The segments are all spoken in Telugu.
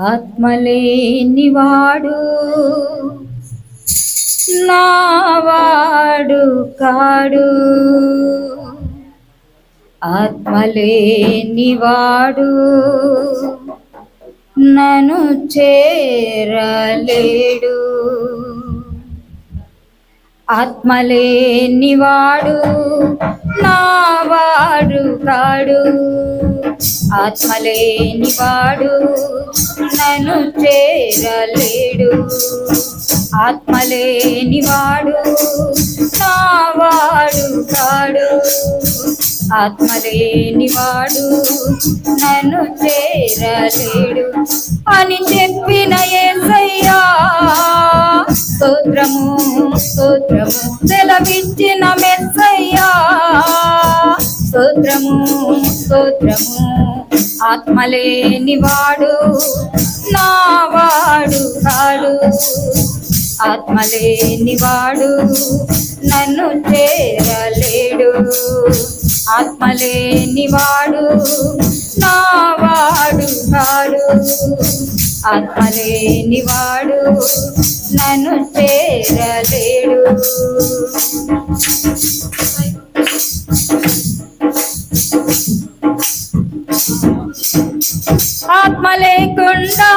ఆత్మలేనివాడు నావాడు కాడు. ఆత్మలేనివాడు నన్ను చేరలేడు. ఆత్మలేనివాడు నావాడు కాడు. ఆత్మలేని వాడు నన్ను చేరలేడు. ఆత్మలేనివాడు నావాడు కాడు. ఆత్మలేనివాడు నన్ను చేరలేడు. అని చెప్పిన ఏసయ్యా స్తోత్రము స్తోత్రము సెలవిచ్చిన మెస్సయ్యా. స్తోత్రము స్తోత్రము. ఆత్మలేనివాడు నావాడు కాడు. ఆత్మలేనివాడు నన్ను చేరలేడు. ఆత్మలేనివాడు నావాడు కాడు. ఆత్మలేనివాడు నన్ను చేరలేడు. ఆత్మ లేకుండా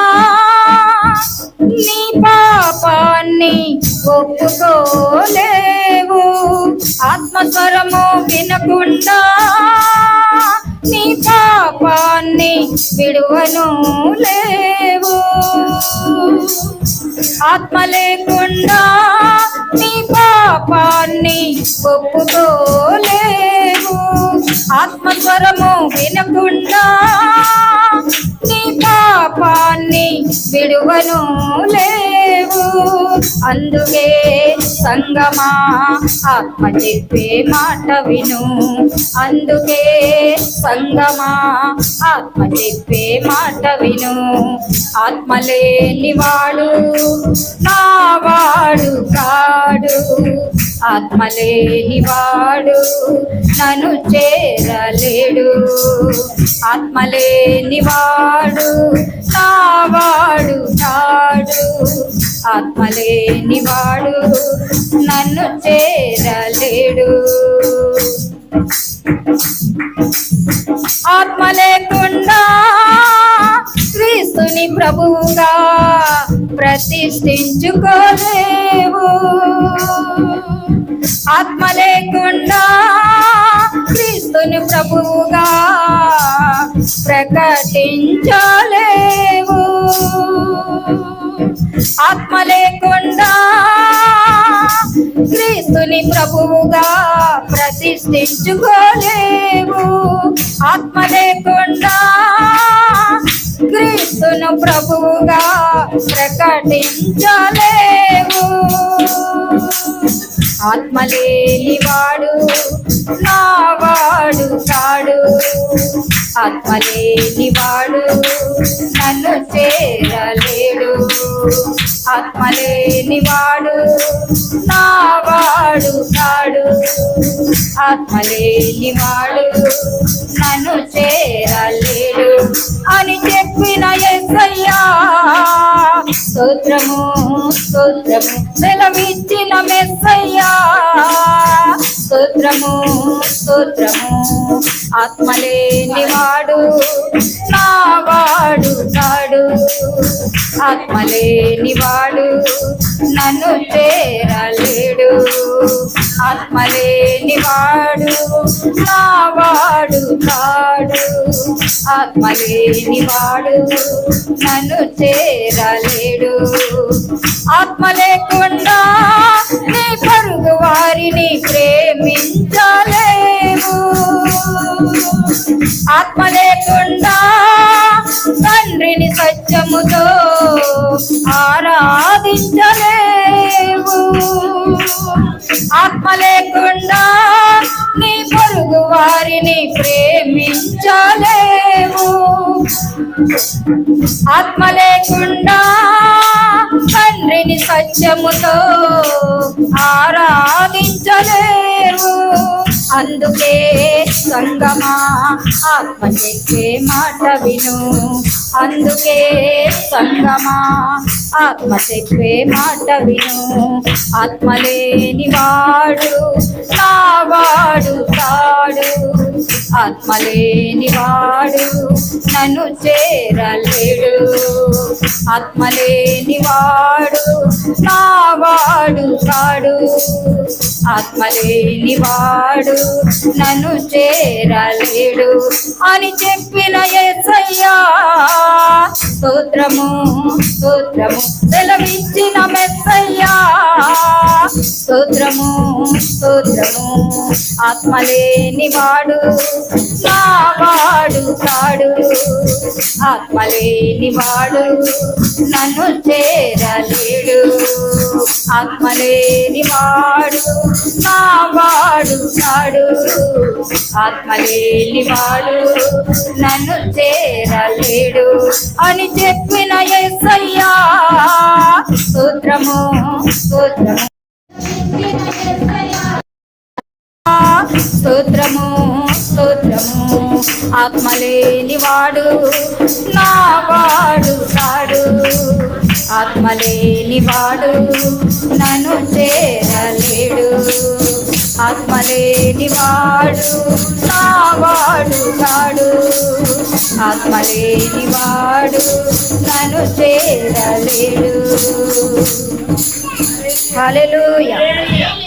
నీ పాపాన్ని ఒప్పుకోలేవు. ఆత్మస్వరము వినకుండా నీ పాపాన్ని విడువను లేవు. ఆత్మ లేకుండా నీ పాపాన్ని ఒప్పుకో ఆత్మస్వరము వినకుండా నీ పాపాన్ని విడువను లేవు. అందుకే సంగమా? ఆత్మ చెప్పే మాట విను. అందుకే సంగమా? ఆత్మ చెప్పే మాట విను. ఆత్మ లేనివాడు నావాడు కాడు. ఆత్మ లేనివాడు నన్ను చేరలేడు. ఆత్మ లేనివాడు నావాడు కాడు. ఆత్మలేనివాడు నన్ను చేరలేడు. ఆత్మ లేకుండా క్రీస్తుని ప్రభువుగా ప్రతిష్ఠించుకోలేవు. ఆత్మ లేకుండా క్రీస్తుని ప్రభువుగా ప్రకటించా ఆత్మ లేకుండా క్రీస్తుని ప్రభువుగా ప్రతిష్ఠించుకోలేవు. ఆత్మ లేకుండా క్రీస్తును ప్రభువుగా ప్రకటించలేవు. ఆత్మ లేనివాడు నావాడు కాడు. ఆత్మ లేనివాడు నన్ను చేర ఆత్మలేనివాడు నావాడు కాడు. ఆత్మలేనివాడు నన్ను చేరలేడు అని చెప్పిన ఎస్సయ్యా స్తోత్రము స్తోత్రము సెలవిచ్చిన మెస్సయ్యా స్తోత్రము స్తోత్రము ఆత్మలేనివాడు నావాడు వాడు ఆత్మలేని వాడు నన్ను చేరలేడు. ఆత్మలేని వాడు నా వాడు కాడు. ఆత్మలేని వాడు నన్ను చేరలేడు. ఆత్మ లేకుండా నీ పరుగు వారిని ప్రేమించలేవు ఆత్మలే హృదయముతో ఆరాధించలేవు. ఆత్మ లేకుండా నీ పొరుగు వారిని ప్రేమించలేవు. ఆత్మ లేకుండా తండ్రిని సత్యముతో ఆరాధించలేవు. అందుకే సంగమా ఆత్మ చెప్పే మాట విను. అందుకే సంగమా ఆత్మ చెప్పే మాట విను. ఆత్మ లేని వాడు నా ఆత్మలేనివాడు నన్ను చేరలేడు. ఆత్మలేనివాడు నా వాడు కాడు. ఆత్మలేనివాడు నన్ను చేరలేడు అని చెప్పిన ఎస్సయ్యా స్తోత్రము స్తోత్రము సెలవిచ్చిన మెస్సయ్యా. స్తోత్రము ఆత్మ లేని వాడు నా వాడు కాడు. ఆత్మ లేని వాడు నన్ను చేరలేడు. ఆత్మ లేని వాడు నా వాడు కాడు. ఆత్మ లేని వాడు నన్ను చేరలేడు అని చెప్పిన ఎస్సయ్యా సూత్రము సూత్రము స్తోత్రము స్తోత్రము. ఆత్మలేని వాడు నా వాడు కాడు. ఆత్మలేని వాడు నన్ను చేరలేడు. ఆత్మలేని వాడు నా వాడు కాడు. ఆత్మలేని వాడు నన్ను చేరలేడు. హల్లెలూయా.